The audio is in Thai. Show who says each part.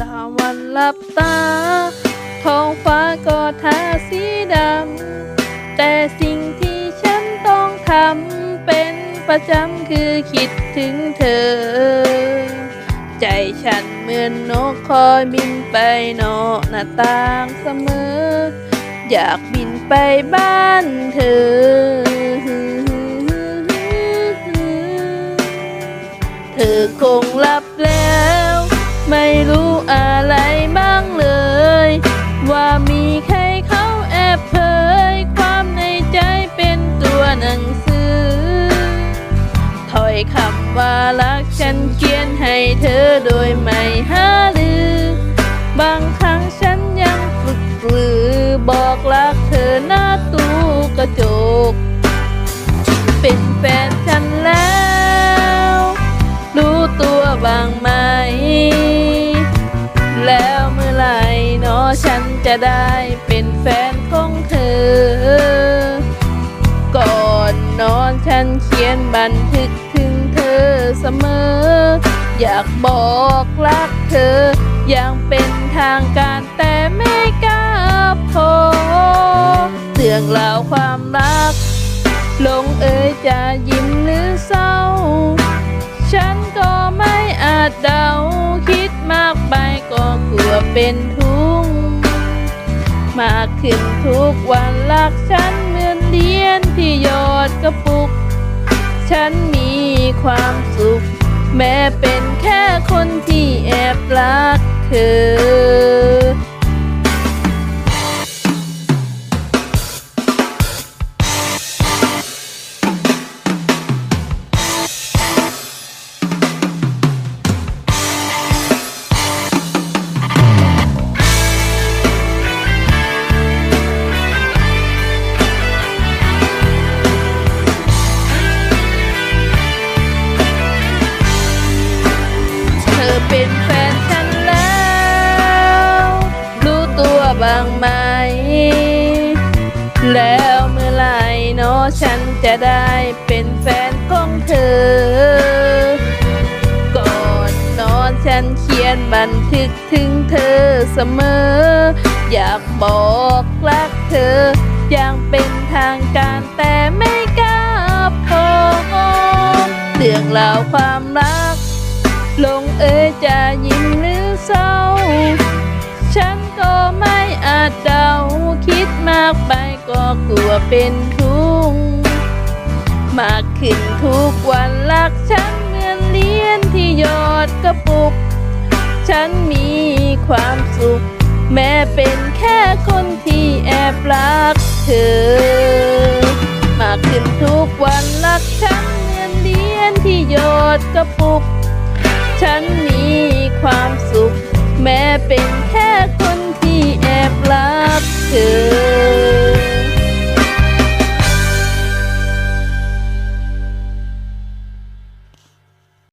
Speaker 1: หลับตา ท้องฟ้าก็ทาสีดำ แต่สิ่งที่ฉันต้องทำเป็นประจำคือคิดถึงเธอ ใจฉันเหมือนนกคอยบินไปนอกหน้าต่างเสมอ อยากบินไปบ้านเธอ เธอคง คำว่ารักฉันเขียนให้เธอโดยไม่หาลือ บางครั้งฉันยังฝึกปลือ บอกรักเธอหน้าตู้กระจก เป็นแฟนฉันแล้ว รู้ตัวบ้างไหม แล้วเมื่อไหร่เนอฉันจะได้เป็นแฟนของเธอ ก่อนนอนฉันเขียนบัน อยากบอกรักเธอ อย่างเป็นทางการแต่ไม่กล้าพอเรื่องราวความรัก ลงเอยจะยิ้มหรือเศร้า ฉันก็ไม่อาจเดา คิดมากไปก็กลัวเป็นทุกข์มากขึ้นทุกวันรักฉันเหมือนเลียนที่ยอดกระปุก ฉันมีความสุข แม้เป็นแค่คนที่แอบรักเธอ จะได้เป็นแฟนของเธอ ก่อนนอนฉันเขียนบันทึกถึงเธอเสมอ อยากบอกรักเธอ อย่างเป็นทางการแต่ไม่กล้าพอเรื่องราวความรัก ลงเอยจะยิ้มหรือเศร้า ฉันก็ไม่อาจเดาคิดมากไปก็กลัวเป็นทุ มากขึ้นทุกวันรักฉันเหมือนเลียนที่หยอดกระปุก ฉันมีความสุข แม้เป็นแค่คนที่แอบรักเธอ มากขึ้นทุกวันรักฉันเหมือนเลียนที่หยอดกระปุก